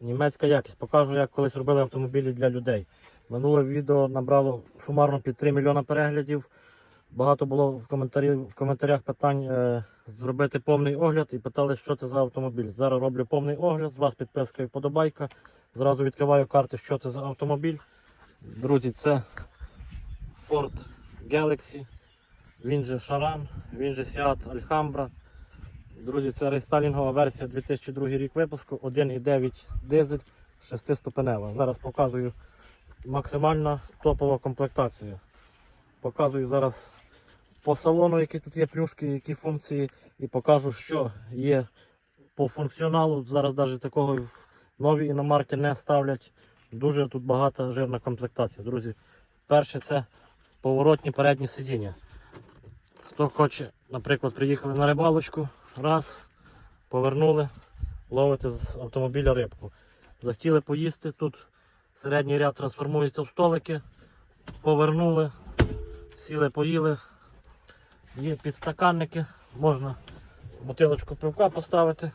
Німецька якість. Покажу, як колись робили автомобілі для людей. Минуле відео набрало сумарно під 3 мільйона переглядів. Багато було в, коментарі, в коментарях питань е, зробити повний огляд і питали, що це за автомобіль. Зараз роблю повний огляд, з вас підписка і вподобайка. Зразу відкриваю карти, що це за автомобіль. Друзі, це Ford Galaxy, він же Charan, він же Seat Alhambra. Друзі, це рестайлінгова версія 2002 рік випуску, 1,9 дизель, 6-ступенева. Зараз показую максимальна топова комплектація. Показую зараз по салону, які тут є плюшки, які функції, і покажу, що є по функціоналу. Зараз навіть такого в нові іномарки не ставлять. Дуже тут багата жирна комплектація. Друзі, перше це поворотні передні сидіння. Хто хоче, наприклад, приїхали на рибалочку, раз, повернули, ловите з автомобіля рибку. Захотіли поїсти, тут середній ряд трансформується в столики, повернули, сіли, поїли. Є підстаканники, можна бутилочку пивка поставити.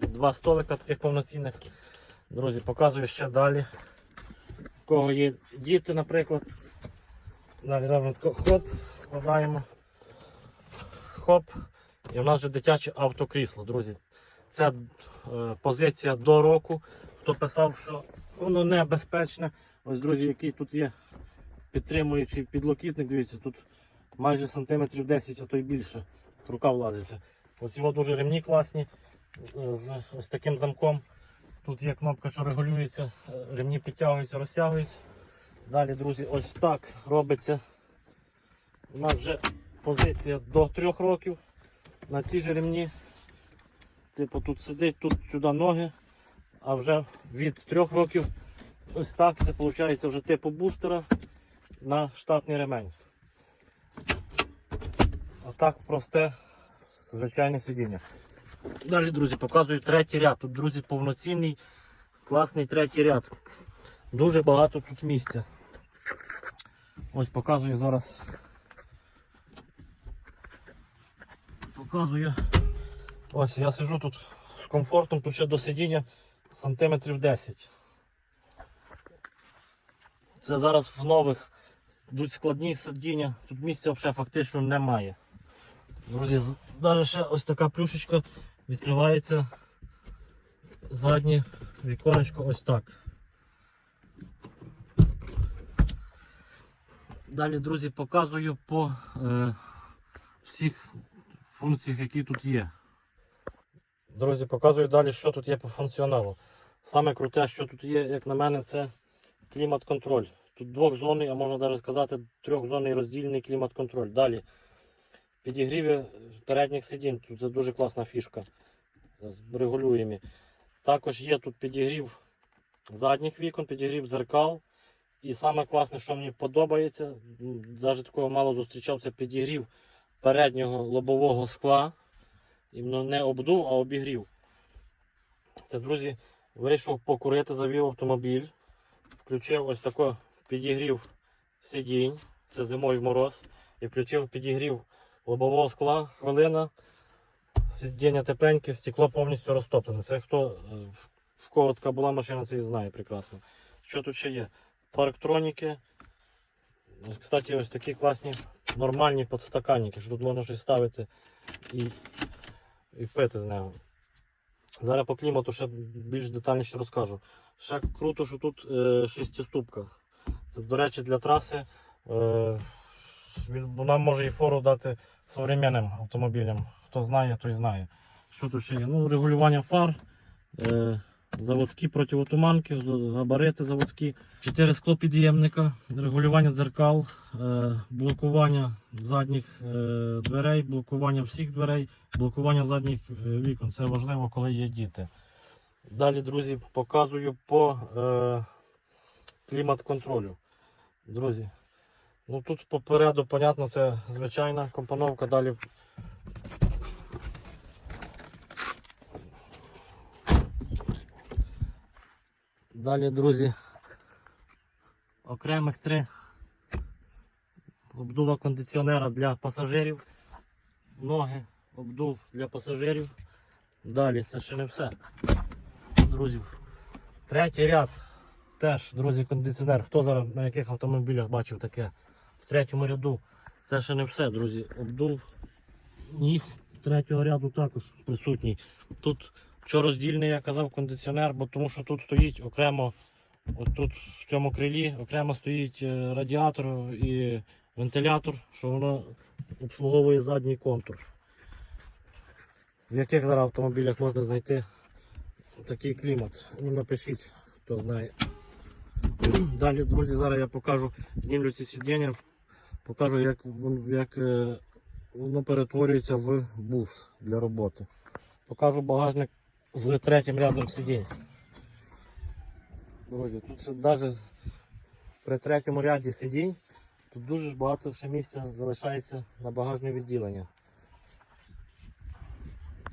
Два столика таких повноцінних. Друзі, показую ще далі. У кого є діти, наприклад. Далі робимо хоп, складаємо. Хоп. І в нас вже дитяче автокрісло, друзі. Це позиція до року. Хто писав, що воно небезпечне. Ось, друзі, який тут є підтримуючий підлокітник, дивіться, тут майже сантиметрів 10, а то й більше. Рука влазиться. Ось його дуже ремні класні е, з ось таким замком. Тут є кнопка, що регулюється, е, ремні підтягуються, розтягуються. Далі, друзі, ось так робиться. У нас вже позиція до 3 років. На цій же ремні. Типу тут сидить, тут сюди ноги. А вже від 3 років ось так це виходить вже типу бустера на штатний ремень. Отак просте звичайне сидіння. Далі, друзі, показую третій ряд. Тут, друзі, повноцінний, класний третій ряд. Дуже багато тут місця. Ось показую зараз. Показую. Ось я сижу тут з комфортом, тут ще до сидіння сантиметрів 10. Це зараз в нових йдуть складні сидіння, тут місця взагалі фактично немає. Друзі, навіть ще ось така плюшечка відкривається заднє віконечко ось так. Далі, друзі, показую по е, всіх функціях, які тут є. Друзі, показую далі, що тут є по функціоналу. Саме круте, що тут є, як на мене, це клімат-контроль. Тут двохзонний, а можна навіть сказати, трьохзонний роздільний клімат-контроль. Далі підігріві передніх сидінь. Тут це дуже класна фішка. Регулюємо. Також є тут підігрів задніх вікон, підігрів дзеркал. І саме класне, що мені подобається, навіть такого мало зустрічав, це підігрів переднього лобового скла. Іменно не обдув, а обігрів. Це, друзі, вийшов покурити, завів автомобіль. Включив ось тако підігрів сидінь. Це зимою в мороз. І включив підігрів лобового скла, хвилина. Сидіння тепленьке, стекло повністю розтоплене. Це хто е, в кого така була машина, це і знає прекрасно. Що тут ще є? Парктроніки. Кстати, ось такі класні нормальні подстаканники, що тут можна щось ставити і, і пити з нього. Зараз по клімату ще більш детальніше розкажу. Ще круто, що тут е, шестиступка. Це, до речі, для траси е, вона може і фору дати современним автомобілям. Хто знає, той знає. Що тут ще є? Ну, регулювання фар, е, заводські противотуманки, габарити заводські, 4 склопід'ємника, регулювання дзеркал, е, блокування задніх е, дверей, блокування всіх дверей, блокування задніх е, вікон. Це важливо, коли є діти. Далі, друзі, показую по е, клімат-контролю. Друзі, ну тут попереду, понятно, це звичайна компоновка. Далі Далі, друзі, окремих три обдува кондиціонера для пасажирів, ноги, обдув для пасажирів. Далі це ще не все. друзі. Третій ряд. Теж, друзі, кондиціонер. Хто зараз на яких автомобілях бачив таке? В третьому ряду. Це ще не все, друзі. Обдув ніг третього ряду також присутній. Тут що роздільний, я казав, кондиціонер, бо тому що тут стоїть окремо, от тут в цьому крилі окремо стоїть е, радіатор і вентилятор, що воно обслуговує задній контур. В яких зараз автомобілях можна знайти такий клімат? Ну напишіть, хто знає. Далі, друзі, зараз я покажу, знімлю ці сидіння, покажу, як, як е, воно перетворюється в бус для роботи. Покажу багажник з третім рядом сидінь. Друзі, тут ще навіть при третьому ряді сидінь тут дуже багато ще місця залишається на багажне відділення.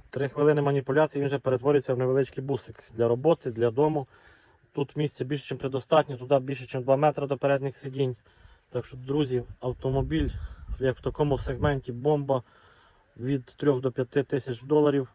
Три хвилини маніпуляції він вже перетворюється в невеличкий бусик для роботи, для дому. Тут місця більше, ніж предостатньо, туди більше, ніж 2 метри до передніх сидінь. Так що, друзі, автомобіль, як в такому сегменті бомба від 3 до 5 тисяч доларів.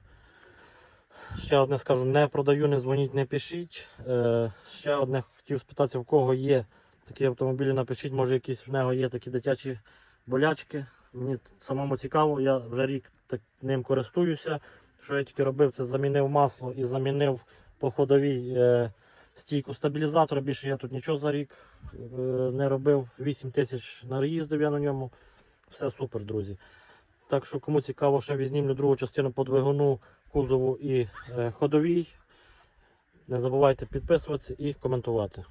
Ще одне скажу, не продаю, не дзвоніть, не пишіть. Е, ще одне хотів спитатися, в кого є такі автомобілі, напишіть, може якісь в нього є такі дитячі болячки. Мені самому цікаво, я вже рік так, ним користуюся. Що я тільки робив, це замінив масло і замінив по ходовій е, стійку стабілізатора. Більше я тут нічого за рік е, не робив. 8 тисяч наїздив я на ньому. Все супер, друзі. Так що, кому цікаво, ще візнімлю другу частину по двигуну, кузову і е, ходовій. Не забувайте підписуватися і коментувати.